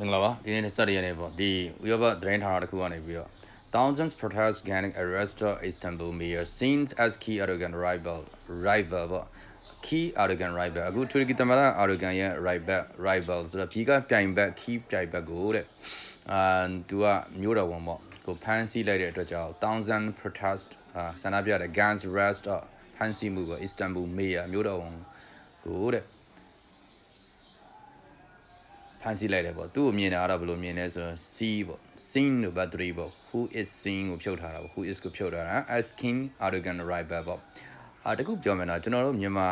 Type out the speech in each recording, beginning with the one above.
မင်္ဂလာပါဒီနေ့ဆက်ရနေပေါ့ဒီဥရောပသတင်းဌာနတစ်ခုကနေပြီးတော့ thousands protests gaining arrest Istanbul mayor scenes as key Erdogan rival rival ပေါ့ key Erdogan rival အခုတူရကီသမ္မတ Erdogan ရဲ့ rival rival ဆိုတော့ပြီးကပြိုင်ဘက် key ပြိုင်ဘက်ကိုတဲ့အာသူကမျိုးတော်ဝန်ပေါ့ကိုဖမ်းဆီးလိုက်တဲ့အတွက်ကြောင့် thousand protest အာဆန္ဒပြတဲ့ guns arrest ဖမ်းဆီးမှုကို Istanbul mayor မျိုးတော်ဝန်ကိုတဲ့ ဖန်ဆီးလိုက်တယ်ပေါ့သူ့ကိုမြင်တာကတော့ဘယ်လိုမြင်လဲဆိုတော့ C ပေါ့ scene လို့ battery ပေါ့ who is scene ကိုဖြုတ်ထားတာပေါ့ who is ကိုဖြုတ်ထားတာ as king arrogant rival ပေါ့အာတခုပြောမယ်နော်ကျွန်တော်တို့မြန်မာ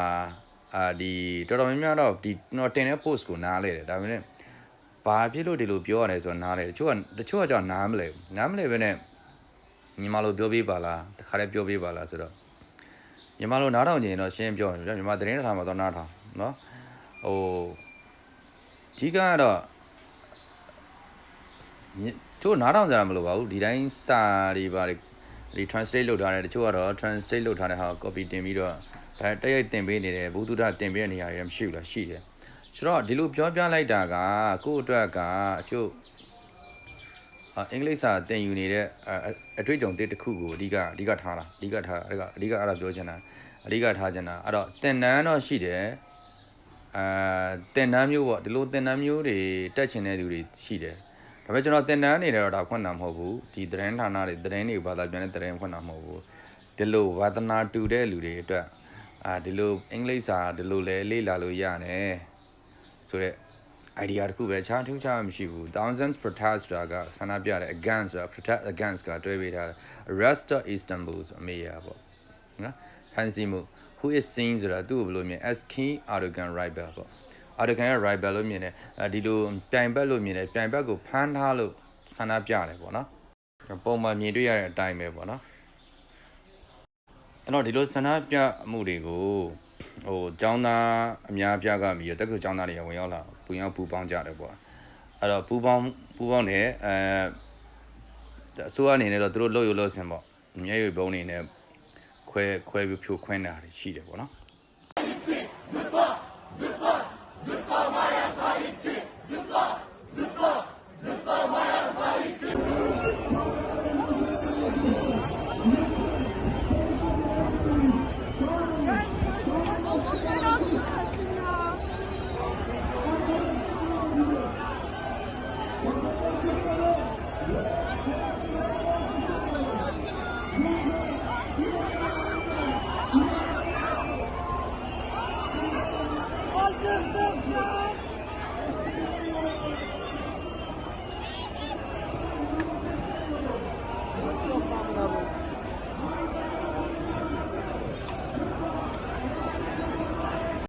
အာဒီတော်တော်များများတော့ဒီကျွန်တော်တင်တဲ့ post ကိုနားလဲတယ်ဒါပေမဲ့ဘာဖြစ်လို့ဒီလိုပြောရတယ်ဆိုတော့နားလဲတချို့ကတချို့ကကြောင့်နားမလဲဘူးနားမလဲပဲနဲ့မြန်မာလိုပြောပေးပါလားတခါတည်းပြောပေးပါလားဆိုတော့မြန်မာလိုနားထောင်ကြရင်တော့ရှင်းပြောရင်မြန်မာသတင်းတစ်ထောင်မှာတော့နားထောင်နော်ဟိုအ ဓိကကတော့ညတို့နားထောင်ကြရမလို့ပါဘူးဒီတိုင်းစာတွေပါလေဒီ translate လုပ်ထားတယ်တချို့ကတော့ translate လုပ်ထားတဲ့ဟာကို copy တင်ပြီးတော့ဒါတရိုက်တင်ပေးနေတယ်ဘုသူဒ္ဓတင်ပေးတဲ့နေရာတွေမရှိဘူးလားရှိတယ်ဆိုတော့ဒီလိုပြောပြလိုက်တာကကိုယ့်အတွက်ကအချို့အအင်္ဂလိပ်စာသင်ယူနေတဲ့အအတွေ့အကြုံတစ်တစ်ခုကိုအဓိကအဓိကထားတာအဓိကထားအဓိကအဓိကအဲ့ဒါပြောချင်တာအဓိကထားချင်တာအဲ့တော့သင်တန်းတော့ရှိတယ် အာတင်တန်းမျိုးပေါ့ဒီလိုတင်တန်းမျိုးတွေတက်ချင်တဲ့သူတွေရှိတယ်ဒါပေမဲ့ကျွန်တော်တင်တန်းနေတယ်တော့ဒါခွင့်တာမဟုတ်ဘူးဒီသတင်းဌာနတွေသတင်းတွေဘာသာပြန်တဲ့သတင်းခွင့်တာမဟုတ်ဘူးဒီလိုဝါသနာတူတဲ့လူတွေအတွက်အာဒီလိုအင်္ဂလိပ်စာဒီလိုလဲလေ့လာလို့ရတယ်ဆိုတော့ idea တစ်ခုပဲခြားထူးခြားမရှိဘူး thousands protester ကဆန္ဒပြတယ် against ဆိုတာ protest against ကတွဲပေးထားတယ် arrest istanbul ဆိုအမေရပေါ့နော် ဖန်စီမှု who is seen ဆိုတာသူ့ကိုဘယ်လိုမြင် as king arrogant rival ပေါ့ arrogant ရဲ့ rival လို့မြင်တယ်အဲဒီလိုပြိုင်ဘက်လို့မြင်တယ်ပြိုင်ဘက်ကိုဖမ်းထားလို့ဆန္ဒပြတယ်ပေါ့နော်ပုံမှန်မြင်တွေ့ရတဲ့အတိုင်းပဲပေါ့နော်အဲ့တော့ဒီလိုဆန္ဒပြမှုတွေကိုဟိုចောင်းသားအများပြားကပြီးတော့တက္ကသိုလ်ចောင်းသားတွေကဝင်ရောက်လာပူရောက်ပူပေါင်းကြတယ်ပေါ့အဲ့တော့ပူပေါင်းပူပေါင်းနေအဲအစိုးရအနေနဲ့တော့သူတို့လှုပ်ရလို့ဆင်ပေါ့မျက်ရည်ဘုံနေနဲ့ ခွဲခွဲပြီးဖြိုခွင်းတာတွေရှိတယ်ပေါ့နော်